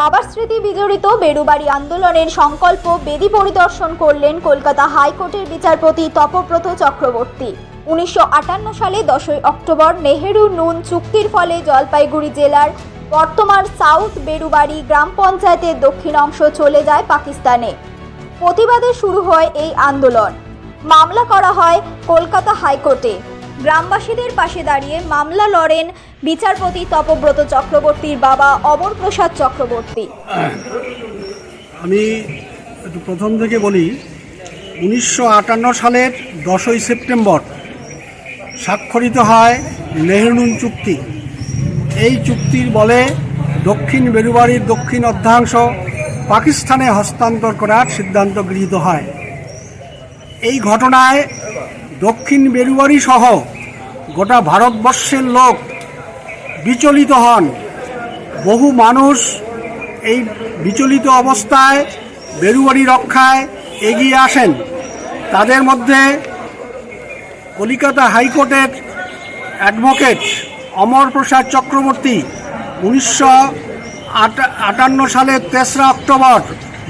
বাবার স্মৃতি বিজড়িত বেড়ুবাড়ি আন্দোলনের সংকল্প বেদি পরিদর্শন করলেন কলকাতা হাইকোর্টের বিচারপতি তপব্রত চক্রবর্তী। উনিশশো আটান্ন সালে দশই অক্টোবর নেহেরু নুন চুক্তির ফলে জলপাইগুড়ি জেলার বর্তমান সাউথ বেড়ুবাড়ি গ্রাম পঞ্চায়েতের দক্ষিণ অংশ চলে যায় পাকিস্তানে। প্রতিবাদে শুরু হয় এই আন্দোলন। মামলা করা হয় কলকাতা হাইকোর্টে। গ্রামবাসীদের পাশে দাঁড়িয়ে মামলা লড়েন বিচারপতি তপব্রত চক্রবর্তীর বাবা অমর প্রসাদ চক্রবর্তী। আমি একটু প্রথম থেকে বলি, উনিশশো আটান্ন সালের দশই সেপ্টেম্বর স্বাক্ষরিত হয় নেহরুন চুক্তি। এই চুক্তির বলে দক্ষিণ বেরুবাড়ির দক্ষিণ অর্ধাংশ পাকিস্তানে হস্তান্তর করার সিদ্ধান্ত গৃহীত হয়। এই ঘটনায় দক্ষিণ বেরুবাড়ি সহ গোটা ভারতবর্ষের লোক বিচলিত হন। বহু মানুষ এই বিচলিত অবস্থায় বেরুয়ারি রক্ষায় এগিয়ে আসেন। তাদের মধ্যে কলিকাতা হাইকোর্টের অ্যাডভোকেট অমর প্রসাদ চক্রবর্তী উনিশশো আটান্ন সালের তেসরা অক্টোবর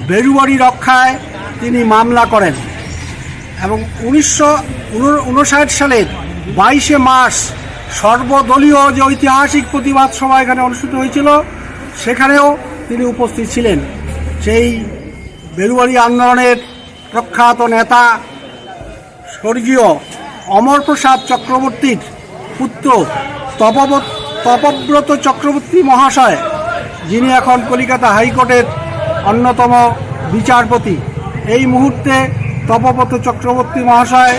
বেরুয়ারি রক্ষায় তিনি মামলা করেন। এবং উনিশশো উনষাট সালের বাইশে মার্চ সর্বদলীয় যে ঐতিহাসিক প্রতিবাদ সভা এখানে অনুষ্ঠিত হয়েছিল, সেখানেও তিনি উপস্থিত ছিলেন। সেই বেরুবাড়ি আন্দোলনের প্রখ্যাত নেতা স্বর্গীয় অমরপ্রসাদ চক্রবর্তীর পুত্র তপব তপব্রত চক্রবর্তী মহাশয়, যিনি এখন কলিকাতা হাইকোর্টের অন্যতম বিচারপতি। এই মুহূর্তে তপব্রত চক্রবর্তী মহাশয়,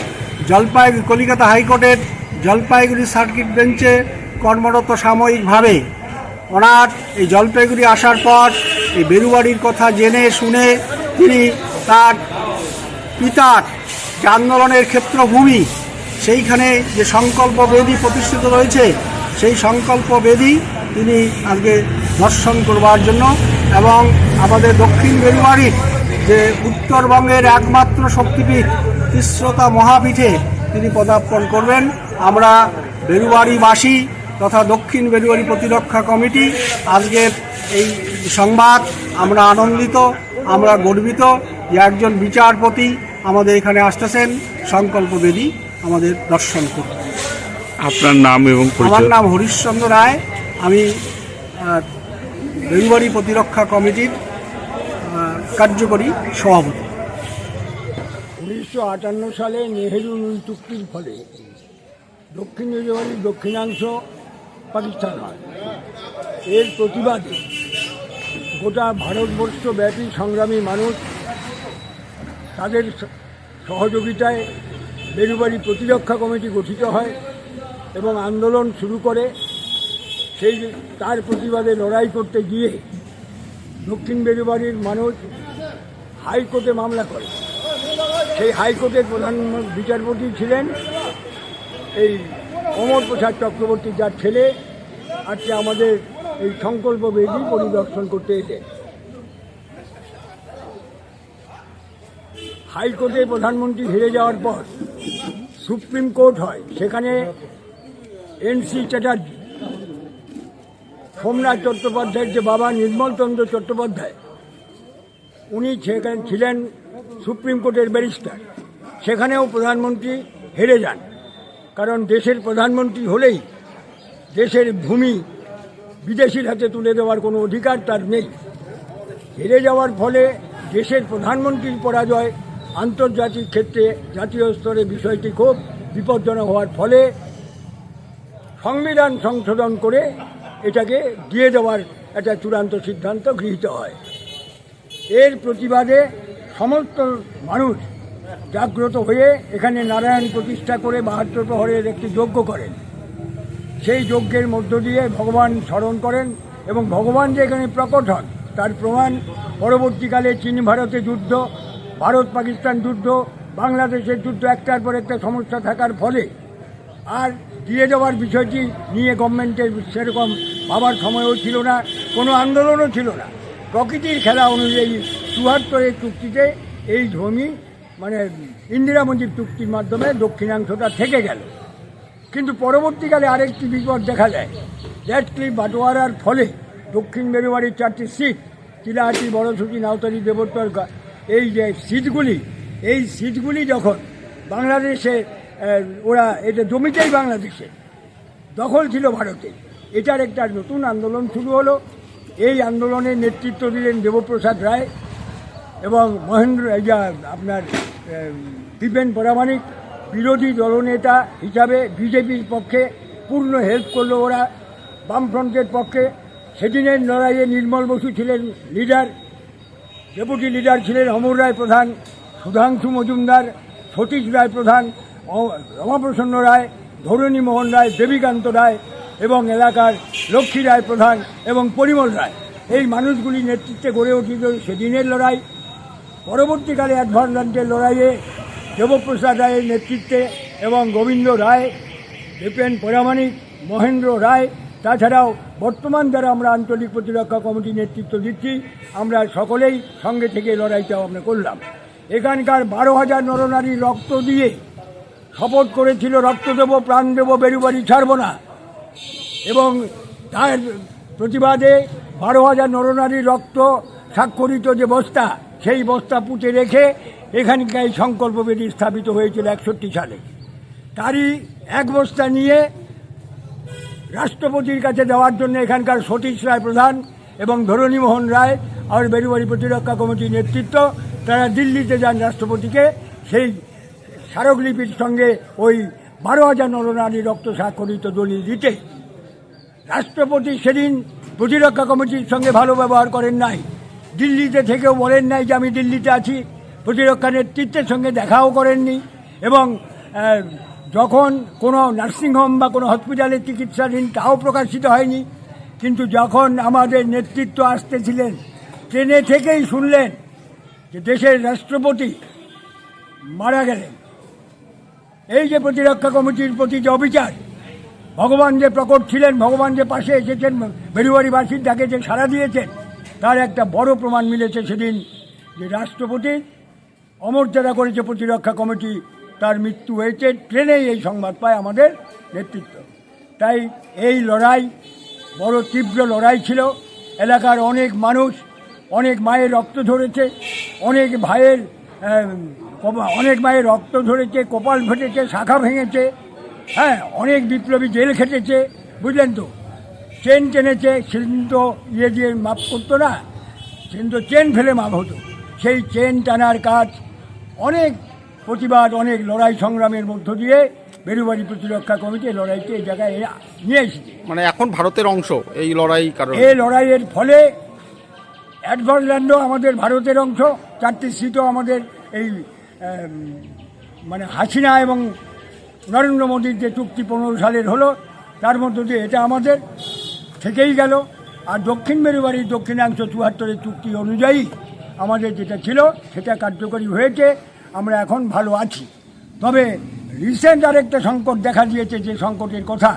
জলপাইগুড়ি, কলিকাতা হাইকোর্টের জলপাইগুড়ি সার্কিট বেঞ্চে কর্মরত সাময়িকভাবে। ওনার এই জলপাইগুড়ি আসার পর এই বেরুবাড়ির কথা জেনে শুনে তিনি তার পিতার যে আন্দোলনের ক্ষেত্রভূমি, সেইখানে যে সংকল্প বেদি প্রতিষ্ঠিত রয়েছে, সেই সংকল্প বেদি তিনি আজকে দর্শন করবার জন্য এবং আমাদের দক্ষিণ বেরুবাড়ির যে উত্তরবঙ্গের একমাত্র শক্তিপীঠ তিস্রতা মহাপীঠে তিনি পদার্পণ করবেন। আমরা বেরুবাড়িবাসী তথা দক্ষিণ বেরুবাড়ি প্রতিরক্ষা কমিটি আজকের এই সংবাদ আমরা আনন্দিত আমরা গর্বিত যে একজন বিচারপতি আমাদের এখানে আসতেছেন সংকল্প বেদি আমাদের দর্শন করতে। আপনার নাম এবং আমার নাম হরিশ্চন্দ্র রায় আমি বেঙ্গলি প্রতিরক্ষা কমিটির কার্যকরী সভাপতি। উনিশশো আটান্ন সালে নেহেরু নুন চুক্তির ফলে দক্ষিণ বেঙ্গলের দক্ষিণাংশ পাকিস্তান হয়। এর প্রতিবাদে গোটা ভারতবর্ষব্যাপী সংগ্রামী মানুষ তাদের সহযোগিতায় বেরুবাড়ি প্রতিরক্ষা কমিটি গঠিত হয় এবং আন্দোলন শুরু করে সেই তার প্রতিবাদে লড়াই করতে গিয়ে দক্ষিণ বেরুবাড়ির মানুষ হাইকোর্টে মামলা করে। সেই হাইকোর্টের প্রধান বিচারপতি ছিলেন এই অমর প্রসাদ চক্রবর্তী, যার ছেলে আজকে আমাদের এই সংকল্প বেদি পরিদর্শন করতে এসেন হাইকোর্টে প্রধানমন্ত্রী হেরে যাওয়ার পর সুপ্রিম কোর্ট হয়। সেখানে এনসি চ্যাটার্জি, সোমনাথ চট্টোপাধ্যায়ের যে বাবা নির্মলচন্দ্র চট্টোপাধ্যায় উনি সেখানে ছিলেন সুপ্রিম কোর্টের ব্যারিস্টার। সেখানেও প্রধানমন্ত্রী হেরে যান। কারণ দেশের প্রধানমন্ত্রী হলেই দেশের ভূমি বিদেশির হাতে তুলে দেওয়ার কোনো অধিকার তার নেই। হেরে যাওয়ার ফলে দেশের প্রধানমন্ত্রীর পরাজয় আন্তর্জাতিক ক্ষেত্রে জাতীয় স্তরে বিষয়টি খুব বিপজ্জনক হওয়ার ফলে সংবিধান সংশোধন করে এটাকে দিয়ে দেওয়ার একটা চূড়ান্ত সিদ্ধান্ত গৃহীত হয়। এর প্রতিবাদে সমস্ত মানুষ জাগ্রত হয়ে এখানে নারায়ণ প্রতিষ্ঠা করে বাহাত্তর প্রহরের একটি যজ্ঞ করেন। সেই যজ্ঞের মধ্য দিয়ে ভগবান স্মরণ করেন এবং ভগবান যে এখানে প্রকট হন, তার প্রমাণ পরবর্তীকালে চীন ভারতে যুদ্ধ, ভারত পাকিস্তান যুদ্ধ, বাংলাদেশের যুদ্ধ একটার পর একটা সমস্যা থাকার ফলে আর দিয়ে দেওয়ার বিষয়টি নিয়ে গভর্নমেন্টের সেরকম ভাবার সময়ও ছিল না, কোনো আন্দোলনও ছিল না। প্রকৃতির খেলা অনুযায়ী চুয়াত্তরের চুক্তিতে এই জমি মানে ইন্দিরা মন্দির চুক্তির মাধ্যমে দক্ষিণাংশটা থেকে গেল। কিন্তু পরবর্তীকালে আরেকটি বিপদ দেখা যায়। ল্যাটক্লিপ বাটোয়ারার ফলে দক্ষিণ বেরুবাড়ির চারটি সিট চিলাহাটি বড়সুটি নাওতারি দেবোত্তর এই যে সিটগুলি, এই সিটগুলি যখন বাংলাদেশে ওরা এটা জমিতেই বাংলাদেশে দখল ছিল ভারতে, এটার একটা নতুন আন্দোলন শুরু হলো। এই আন্দোলনের নেতৃত্ব দিলেন দেবপ্রসাদ রায় এবং মহেন্দ্র আপনার দিবেন পরামানিক বিরোধী দলনেতা হিসাবে বিজেপির পক্ষে পূর্ণ হেল্প করল ওরা, বামফ্রন্টের পক্ষে। সেদিনের লড়াইয়ে নির্মল বসু ছিলেন লিডার ডেপুটি লিডার ছিলেন অমর রায় প্রধান, সুধাংশু মজুমদার, সতীশ রায় প্রধান রমাপ্রসন্ন রায়, ধরণী মোহন রায়, দেবীকান্ত রায় এবং এলাকার লক্ষ্মী রায় প্রধান এবং পরিমল রায়। এই মানুষগুলি নেতৃত্বে গড়ে উঠেছিল সেদিনের লড়াই। পরবর্তীকালে অ্যাডভান্সের লড়াইয়ে দেবপ্রসাদ রায়ের নেতৃত্বে এবং গোবিন্দ রায় বিপেন পরামানিক মহেন্দ্র রায়, তাছাড়াও বর্তমান যারা আমরা আঞ্চলিক প্রতিরক্ষা কমিটি নেতৃত্ব দিচ্ছি, আমরা সকলেই সঙ্গে থেকে লড়াইটাও আমরা করলাম। এখানকার বারো হাজার নরনারী রক্ত দিয়ে শপথ করেছিল, রক্ত দেবো, প্রাণ দেবো, বেরুবাড়ি ছাড়ব না। এবং তার প্রতিবাদে বারো হাজার নরনারীর রক্ত স্বাক্ষরিত যে বস্তা, সেই বস্তা পুঁতে রেখে এখানকার সংকল্প বেদি স্থাপিত হয়েছিল একষট্টি সালে। তারই এক বস্তা নিয়ে রাষ্ট্রপতির কাছে দেওয়ার জন্য এখানকার সতীশ রায় প্রধান এবং ধরণীমোহন রায় আর বেরুবাড়ি প্রতিরক্ষা কমিটির নেতৃত্ব, তারা দিল্লিতে যান রাষ্ট্রপতিকে। সেই স্মারকলিপির সঙ্গে ওই বারো হাজার নরনারী রক্ত স্বাক্ষরিত দলিল দিতে রাষ্ট্রপতি সেদিন প্রতিরক্ষা কমিটির সঙ্গে ভালো ব্যবহার করেন নাই। দিল্লিতে থেকেও বলেন নাই যে আমি দিল্লিতে আছি। প্রতিরক্ষা নেতৃত্বের সঙ্গে দেখাও করেননি এবং যখন কোনো নার্সিংহোম বা কোনো হসপিটালে চিকিৎসাধীন তাও প্রকাশিত হয়নি, কিন্তু যখন আমাদের নেতৃত্ব আসতেছিলেন, ট্রেনে থেকেই শুনলেন যে দেশের রাষ্ট্রপতি মারা গেলেন। এই যে প্রতিরক্ষা কমিটির প্রতি যে অবিচার ভগবান যে প্রকট ছিলেন, ভগবান যে পাশে এসেছেন বেরুয়ারিবাসীর ডাকে যে সাড়া দিয়েছেন, তার একটা বড় প্রমাণ মিলেছে সেদিন, যে রাষ্ট্রপতি অমর্যাদা করেছে প্রতিরক্ষা কমিটি, তার মৃত্যু হয়েছে, ট্রেনেই এই সংবাদ পায় আমাদের নেতৃত্ব। তাই এই লড়াই বড় তীব্র লড়াই ছিল, এলাকার অনেক মানুষ, অনেক মায়ের রক্ত ধরেছে, অনেক ভাইয়ের অনেক মায়ের রক্ত ধরেছে, কপাল ফেটেছে, শাখা ভেঙেছে হ্যাঁ অনেক বিপ্লবী জেল খেটেছে বুঝলেন তো? চেন টেনেছে সেদিন তো ইয়ে দিয়ে মাপ করতো না সেদিন তো চেন ফেলে মাপ হতো। সেই চেন টানার কাজ অনেক প্রতিবাদ অনেক লড়াই সংগ্রামের মধ্য দিয়ে বেরুবাড়ি প্রতিরক্ষা কমিটি লড়াইকে এই জায়গায় নিয়ে এসেছে। মানে এখন ভারতের অংশ এই লড়াই কারণ? এই লড়াইয়ের ফলে অ্যাডভান্সল্যান্ডও আমাদের ভারতের অংশ চারটি সিটও আমাদের এই মানে হাসিনা এবং নরেন্দ্র মোদীর যে চুক্তি পনেরো সালের হলো, তার মধ্য দিয়ে এটা আমাদের থেকেই গেল। আর দক্ষিণ মেরুবাড়ির দক্ষিণাংশ চুয়াত্তরের চুক্তি অনুযায়ী আমাদের যেটা ছিল, সেটা কার্যকরী হয়েছে, আমরা এখন ভালো আছি। তবে রিসেন্ট আরেকটা সংকট দেখা দিয়েছে, যে সংকটের কথা